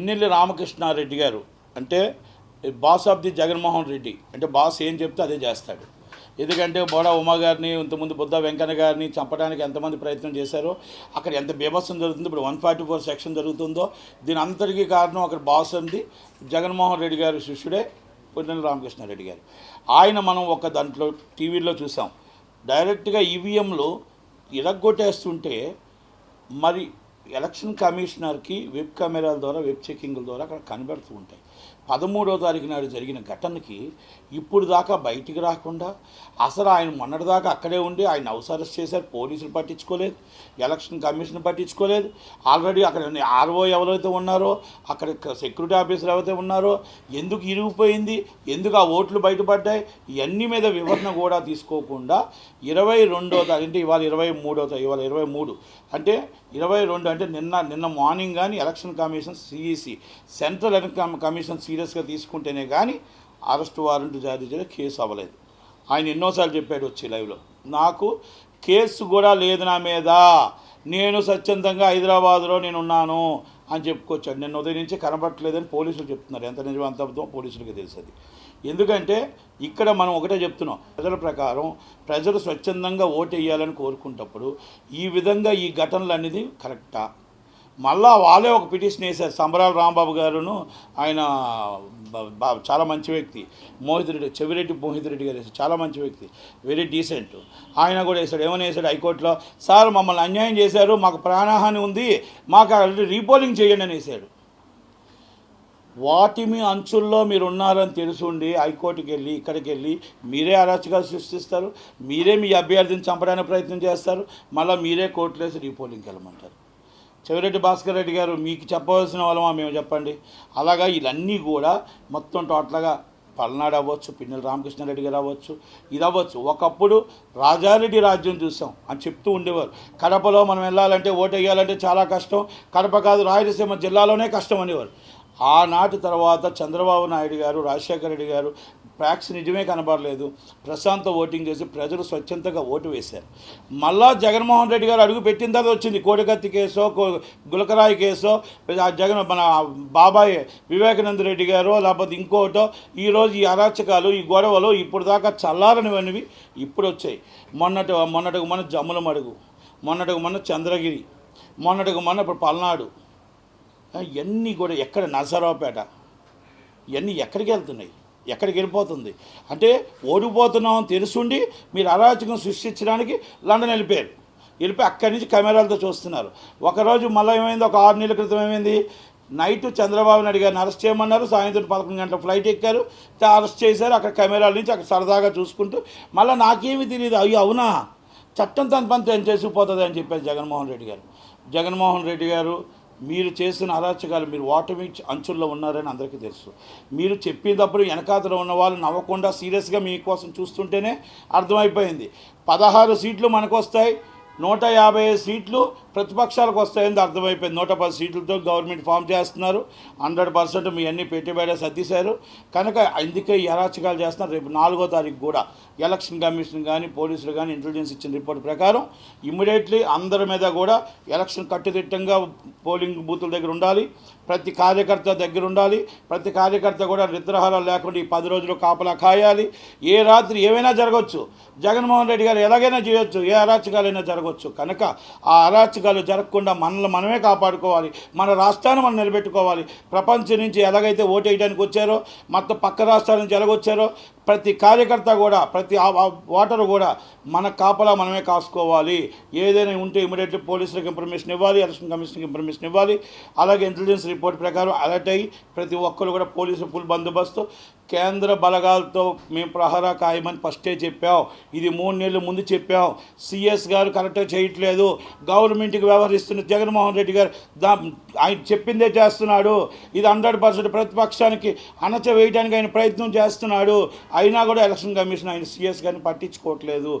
పిన్నెల్లి రామకృష్ణారెడ్డి గారు అంటే boss of the Jaganmohan Reddy అంటే బాస్ ఏం చెప్తే అదే చేస్తాడు. ఎందుకంటే బోడా ఉమా గారిని ఇంతకుముందు బుద్ధ వెంకన్న గారిని చంపడానికి ఎంతమంది ప్రయత్నం చేశారో అక్కడ ఎంత బీభత్సం జరుగుతుందో ఇప్పుడు వన్ ఫార్టీ ఫోర్ సెక్షన్ జరుగుతుందో దీని అంతటికీ కారణం అక్కడ బాస్ ఉంది జగన్మోహన్ రెడ్డి గారి శిష్యుడే పొన్నెల్లి రామకృష్ణారెడ్డి గారు. ఆయన మనం ఒక దాంట్లో టీవీలో చూసాం. డైరెక్ట్గా ఈవీఎంలు ఇరగ్గొట్టేస్తుంటే మరి ఎలక్షన్ కమిషనర్కి వెబ్ కెమెరాల ద్వారా వెబ్ చెకింగ్ల ద్వారా అక్కడ కనబడుతూ ఉంటాయి. పదమూడో తారీఖు నాడు జరిగిన ఘటనకి ఇప్పుడు దాకా బయటికి రాకుండా అసలు ఆయన మొన్నటిదాకా అక్కడే ఉండి ఆయన అవసరస్ చేశారు పోలీసులు పట్టించుకోలేదు ఎలక్షన్ కమిషన్ పట్టించుకోలేదు. ఆల్రెడీ అక్కడ ఆర్ఓ ఎవరైతే ఉన్నారో అక్కడ సెక్యూరిటీ ఆఫీసర్ ఎవరైతే ఉన్నారో ఎందుకు ఇరిగిపోయింది ఎందుకు ఆ ఓట్లు బయటపడ్డాయి ఇవన్నీ మీద వివరణ కూడా తీసుకోకుండా ఇరవై రెండో తారీఖు అంటే ఇవాళ ఇరవై మూడో ఇవాళ ఇరవై మూడు అంటే ఇరవై రెండు అంటే నిన్న నిన్న మార్నింగ్ కానీ election commission CEC central election commission సీరియస్గా తీసుకుంటేనే కానీ అరెస్ట్ వారెంట్ జారీ చేయడం కేసు అవ్వలేదు. ఆయన ఎన్నోసార్లు చెప్పాడు వచ్చి లైవ్లో నాకు కేసు కూడా లేదు నా మీద. నేను స్వచ్ఛందంగా హైదరాబాద్లో నేను ఉన్నాను అని చెప్పుకొచ్చాడు. నిన్న ఉదయం నుంచి కనబట్టలేదని పోలీసులు చెప్తున్నారు. ఎంత నిజం అంత అబద్ధం పోలీసులకి తెలుస్తుంది ఎందుకంటే ఇక్కడ మనం ఒకటే చెప్తున్నాం. ప్రజల ప్రకారం ప్రజలు స్వచ్ఛందంగా ఓటు వేయాలని కోరుకుంటప్పుడు ఈ విధంగా ఈ ఘటనలు అనేది కరెక్టా? మళ్ళా వాళ్ళే ఒక పిటిషన్ వేశారు. సంబరాల రాంబాబు గారును. ఆయన చాలా మంచి వ్యక్తి. మోహిత్ రెడ్డి చెవిరెడ్డి మోహిత్ రెడ్డి గారు వేశారు. చాలా మంచి వ్యక్తి. Very decent. ఆయన కూడా వేశాడు. ఏమని వేశాడు? హైకోర్టులో సార్ మమ్మల్ని అన్యాయం చేశారు. మాకు ప్రాణహాని ఉంది. మాకు రీపోలింగ్ చేయండి అని వేశాడు. వాటిమి అంచుల్లో మీరు ఉన్నారని తెలుసుండి హైకోర్టుకి వెళ్ళి ఇక్కడికి వెళ్ళి మీరే అరాచకాలు సృష్టిస్తారు. మీరే మీ అభ్యర్థిని చంపడానికి ప్రయత్నం చేస్తారు. మళ్ళీ మీరే కోర్టులేసి రీపోలింగ్కి వెళ్ళమంటారు. చెవిరెడ్డి భాస్కర్ రెడ్డి గారు మీకు చెప్పవలసిన వాళ్ళమా మేము చెప్పండి. అలాగా వీళ్ళన్నీ కూడా మొత్తం టోటల్గా పల్నాడు అవ్వచ్చు పిన్నెల రామకృష్ణారెడ్డి గారు అవ్వచ్చు ఇది అవ్వచ్చు. ఒకప్పుడు రాజారెడ్డి రాజ్యం చూసాం అని చెప్తూ ఉండేవారు. కడపలో మనం వెళ్ళాలంటే ఓటు వేయాలంటే చాలా కష్టం. కడప కాదు రాయలసీమ జిల్లాలోనే కష్టం అనేవారు. ఆనాటి తర్వాత చంద్రబాబు నాయుడు గారు రాజశేఖర రెడ్డి గారు ఫ్యాక్స్ నిజమే కనబడలేదు. ప్రశాంత ఓటింగ్ చేసి ప్రజలు స్వచ్ఛందంగా ఓటు వేశారు. మళ్ళా జగన్మోహన్ రెడ్డి గారు అడుగు పెట్టిన తర్వాత వచ్చింది. కోడికత్తి కేసో గులకరాయి కేసో ఆ జగన్ మన బాబాయ్ వివేకానంద రెడ్డి గారో లేకపోతే ఇంకోటో ఈరోజు ఈ అరాచకాలు ఈ గొడవలు ఇప్పుడు దాకా చల్లారనివనివి ఇప్పుడు వచ్చాయి. మొన్నటి మొన్నటికి మొన్న జమ్ముల మడుగు మొన్నటికి మొన్న చంద్రగిరి మొన్నటికి మొన్న ఇప్పుడు పల్నాడు. ఇవన్నీ కూడా ఎక్కడ నరసరావుపేట ఇవన్నీ ఎక్కడికి వెళ్తున్నాయి? ఎక్కడికి వెళ్ళిపోతుంది? అంటే ఓడిపోతున్నాం అని తెలుసుండి మీరు అరాచకం సృష్టించడానికి లండన్ వెళ్ళిపోయారు. వెళ్ళిపోయి అక్కడి నుంచి కెమెరాలతో చూస్తున్నారు. ఒకరోజు మళ్ళీ ఏమైంది? ఒక ఆరు నెలల క్రితం ఏమైంది? నైట్ చంద్రబాబు నాయుడు గారిని అరెస్ట్ చేయమన్నారు. సాయంత్రం పదకొండు గంటల ఫ్లైట్ ఎక్కారు. అరెస్ట్ చేశారు. అక్కడ కెమెరాల నుంచి అక్కడ సరదాగా చూసుకుంటూ మళ్ళీ నాకేమీ తెలియదు. అయ్యో అవునా? చట్టం తన పని తను చేసుకుపోతుంది అని చెప్పారు జగన్మోహన్ రెడ్డి గారు. జగన్మోహన్ రెడ్డి గారు మీరు చేసిన అరాచకాలు మీరు ఓటమి అంచుల్లో ఉన్నారని అందరికీ తెలుసు. మీరు చెప్పేటప్పుడు వెనకాతల ఉన్న వాళ్ళు నవ్వకుండా సీరియస్గా మీకోసం చూస్తుంటేనే అర్థమైపోయింది. పదహారు సీట్లు మనకు వస్తాయి నూట యాభై ఐదు సీట్లు ప్రతిపక్షాలకు వస్తాయని అర్థమైపోయింది. నూట పది సీట్లతో గవర్నమెంట్ ఫామ్ చేస్తున్నారు. హండ్రెడ్ పర్సెంట్ మీ అన్ని పెట్టుబడి సర్దిశారు. కనుక అందుకే ఈ అరాచకాలు చేస్తున్నారు. రేపు నాలుగో తారీఖు కూడా ఎలక్షన్ కమిషన్ కానీ పోలీసులు కానీ ఇంటెలిజెన్స్ ఇచ్చిన రిపోర్ట్ ప్రకారం ఇమ్మీడియట్లీ అందరి మీద కూడా ఎలక్షన్ కట్టుదిట్టంగా పోలింగ్ బూతుల దగ్గర ఉండాలి. ప్రతి కార్యకర్త దగ్గర ఉండాలి. ప్రతి కార్యకర్త కూడా నిద్రాహారాలు లేకుండా ఈ పది రోజులు కాపలా కాయాలి. ఏ రాత్రి ఏమైనా జరగవచ్చు జగన్మోహన్ రెడ్డి గారు ఎలాగైనా చేయొచ్చు. ఏ అరాచకాలైనా జరగవచ్చు కనుక ఆ అరాచకాలు జరగకుండా మనల్ని మనమే కాపాడుకోవాలి. మన రాష్ట్రాన్ని మనం నిలబెట్టుకోవాలి. ప్రపంచం నుంచి ఎలాగైతే ఓటేయడానికి వచ్చారో మొత్తం పక్క రాష్ట్రాల నుంచి ఎలాగొచ్చారో ప్రతి కార్యకర్త కూడా ప్రతి ఆ- ఓటరు కూడా మన కాపలా మనమే కాసుకోవాలి. ఏదైనా ఉంటే ఇమీడియట్లీ పోలీసులకు ఇన్ఫర్మేషన్ ఇవ్వాలి ఎలక్షన్ కమిషన్కి ఇన్ఫర్మేషన్ ఇవ్వాలి. అలాగే ఇంటెలిజెన్స్ రిపోర్ట్ ప్రకారం అలర్ట్ అయ్యి ప్రతి ఒక్కరు కూడా పోలీసు ఫుల్ బందోబస్తు కేంద్ర బలగాలతో మేము ప్రహరా కాయమని ఫస్టే చెప్పాం ఇది మూడు నెలల ముందు చెప్పాం సిఎస్ గారు కరెక్ట్గా చేయట్లేదు. గవర్నమెంట్కి వ్యవహరిస్తున్న జగన్మోహన్ రెడ్డి గారు దా ఆయన చెప్పిందే చేస్తున్నాడు. ఇది హండ్రెడ్ పర్సెంట్ ప్రతిపక్షానికి అణచవేయడానికి ఆయన ప్రయత్నం చేస్తున్నాడు. అయినా కూడా ఎలక్షన్ కమిషన్ ఆయన సిఎస్ గారిని పట్టించుకోవట్లేదు.